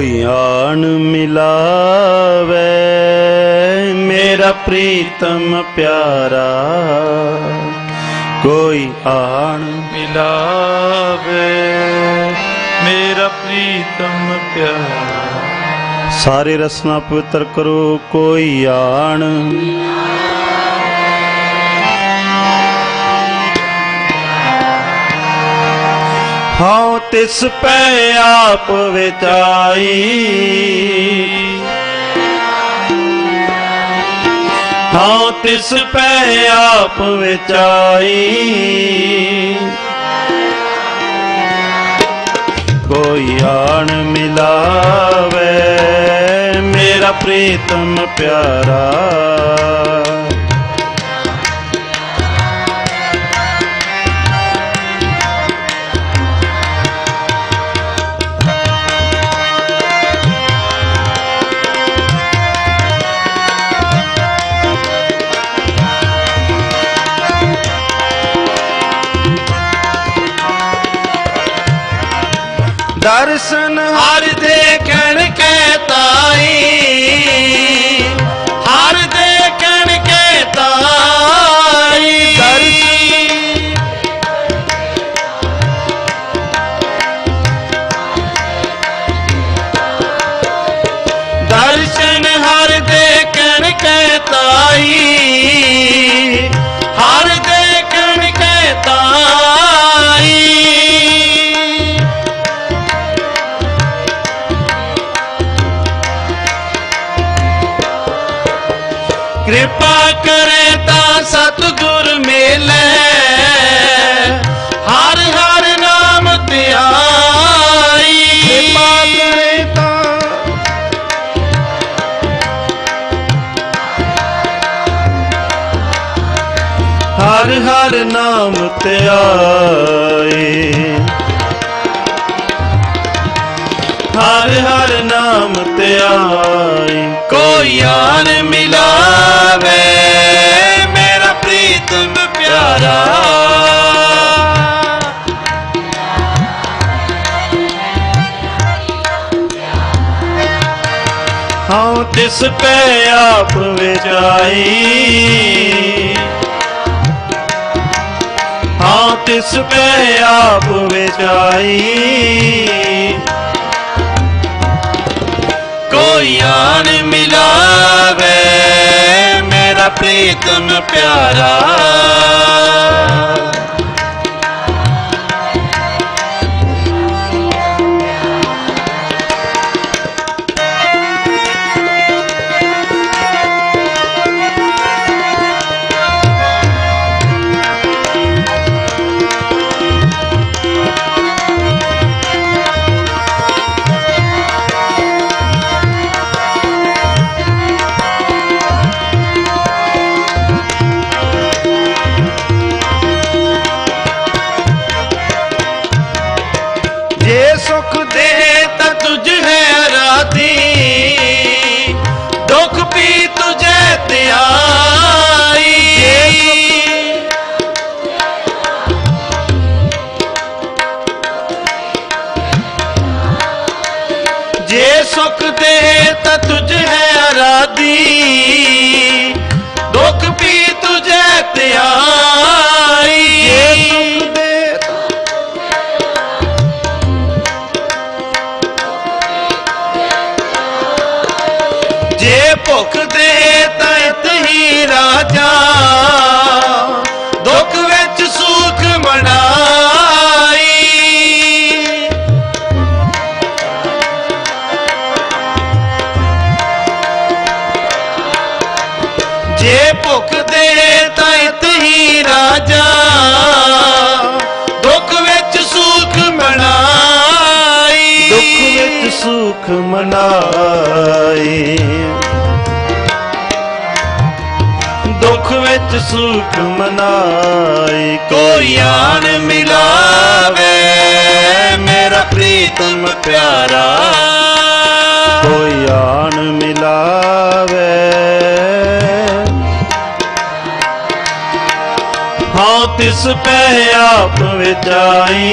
ਕੋਈ ਆਣ ਮਿਲਾਵੇ ਮੇਰਾ ਪ੍ਰੀਤਮ ਪਿਆਰਾ। ਕੋਈ ਆਣ ਮਿਲਾਵੇ ਮੇਰਾ ਪ੍ਰੀਤਮ ਪਿਆਰਾ। ਸਾਰੇ ਰਸਨਾ ਪਵਿੱਤਰ ਕਰੋ ਕੋਈ ਆਣ। ਹਉ ਤਿਸ ਪੈ ਆਪ ਵਿਚਾਈ ਹਉ ਤਿਸ ਪੈ ਆਪ ਵਿਚਾਈ। ਕੋਈ ਆਣ ਮਿਲਾਵੇ, ਮੇਰਾ ਪ੍ਰੀਤਮ ਪਿਆਰਾ। ਦਰਸ਼ਨ ਹਰ ਦੇਖਣ ਕੇ ਤਾਈ ਹਰ ਹਰ ਨਾਮ ਤਾਂ ਹਰ ਹਰ ਨਾਮ ਧਿਆਈ। ਹਰ ਹਰ ਨਾਮ ਧਿਆਈ। ਕੋਈ ਆਨ ਮਿਲਾਵੇ ਹਉ ਤਿਸ ਪੈ ਆਪ ਵਿਚਾਈ ਹਉ ਤਿਸ ਪੈ ਆਪ ਵਿਚਾਈ ਕੋਈ ਆਨ ਮਿਲਾ ਪ੍ਰੀਤਮ ਪਿਆਰਾ। ਜੇ ਸੁਖ ਦੇ ਤਾਂ ਤੁਝ ਹੈ ਅਰਾਧੀ ਦੁੱਖ ਵੀ ਤੁਝੇ ਧਿਆਈ ਜੇ ਸੁਖ ਦੇ ਤਾਂ ਤੁਝ ਹੈ ਅਰਾਧੀ ਜੇ ਭੁੱਖ ਦੇ ਤਾਂ ਇਤ ਹੀ ਰਾਜਾ। ਦੁੱਖ ਵਿੱਚ ਸੁਖ ਮਨਾਈ। ਜੇ ਭੁੱਖ ਦੇ ਤਾਂ ਇਤ ਰਾਜਾ। ਦੁੱਖ ਵਿੱਚ ਸੁਖ ਮਨਾਈ। ਦੁੱਖ ਵਿੱਚ ਸੁਖ ਮਨਾਈ। ਦੁੱਖ ਵਿੱਚ ਸੁਖ ਮਨਾਈ ਕੋਈ ਆਣ ਮਿਲਾਵੇ, ਮੇਰਾ ਪ੍ਰੀਤਮ ਪਿਆਰਾ। ਕੋਈ ਆਨ ਮਿਲਾਵੇ। ਹਉ ਤਿਸ ਪੈ ਆਪ ਵਿਚਾਈ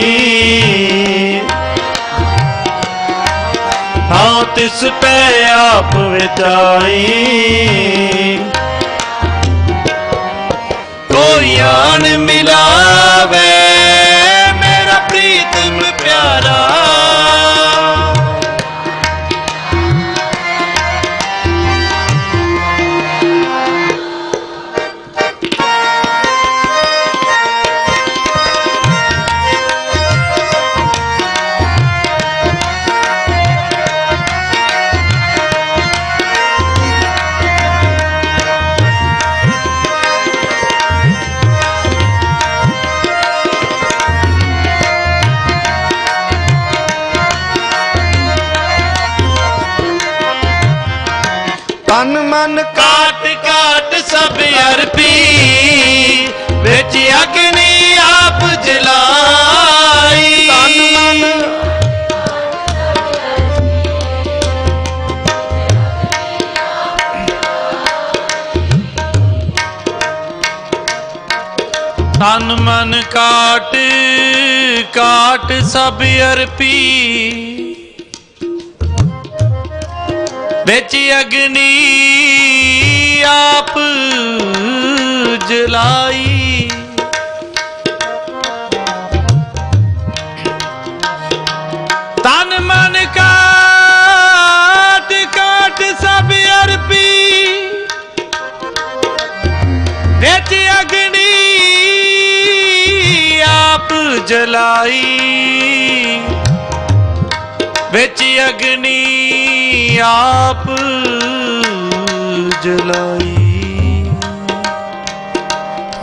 ਹਉ ਤਿਸ ਪੈ ਆਪ ਵਿਚਾਈ ਕੋਈ ਆਣ ਤਨ ਮਨ ਕਾਟ ਕਾਟ ਸਭ ਅਰਪੀ ਵਿੱਚ ਅਗਨੀ ਆਪ ਜਲਾਈ। ਤਨ ਮਨ। ਤਨ ਮਨ ਕਾਟ ਕਾਟ ਸਭ ਅਰਪੀ। ਵਿੱਚ ਅਗਨੀ ਆਪ ਜਲਾਈ। ਤਨ ਮਨ ਕਾਟ ਕਾਟ ਸਭ ਅਰਪੀ। ਵਿੱਚ ਅਗਨੀ ਆਪ ਜਲਾਈ। ਵਿੱਚ ਅਗਨੀ ਆਪ ਜਲਾਈ।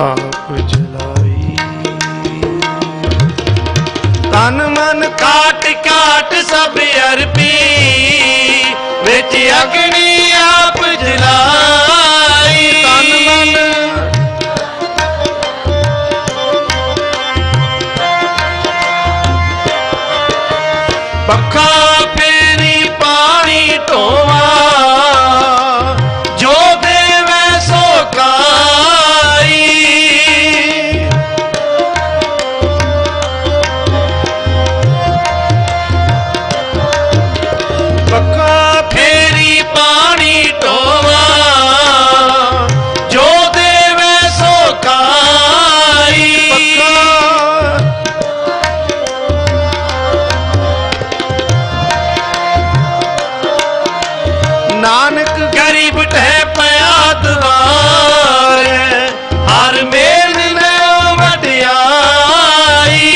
ਆਪ ਜਲਾਈ। ਤਨ ਮਨ ਕਾਟ ਕਾਟ ਸਭ ਅਰਪੀ। ਵਿੱਚ ਅਗਨੀ ਆਪ ਜਲਾਈ। ਤਨ ਮਨ ਪੱਖਾ ਨਾਨਕ ਗਰੀਬ ਠਹਿ ਪਿਆ ਦਵਾਰ, ਹਰ ਮੇਲ ਲੈ ਵਡਿਆਈ।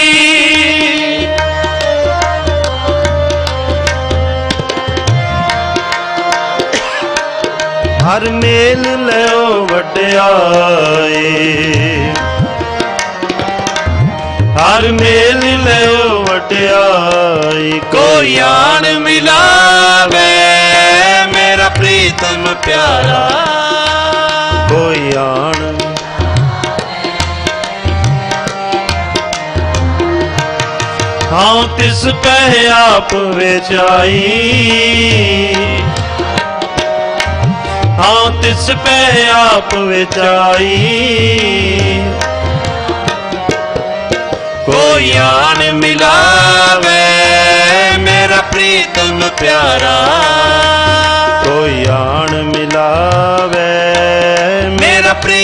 ਹਰ ਮੇਲ ਲਿਓ ਵਡਿਆਏ ਹਰ ਮੇਲ ਲਿਓ ਵਡਿਆਈ। ਕੋਈ ਆਣ ਮਿਲਾਵੇ ਪਿਆਰਾ। ਕੋਈ ਆਣ। ਹਾਂ ਤਿਸ ਪੈ ਆਪ ਵਿਚਾਈ ਹਾਂ ਤਿਸ ਪੈ ਆਪ ਵਿਚਾਈ ਕੋਈ ਆਣ ਮਿਲਾਵੇ ਮੇਰਾ ਪ੍ਰੀਤਮ ਪਿਆਰਾ।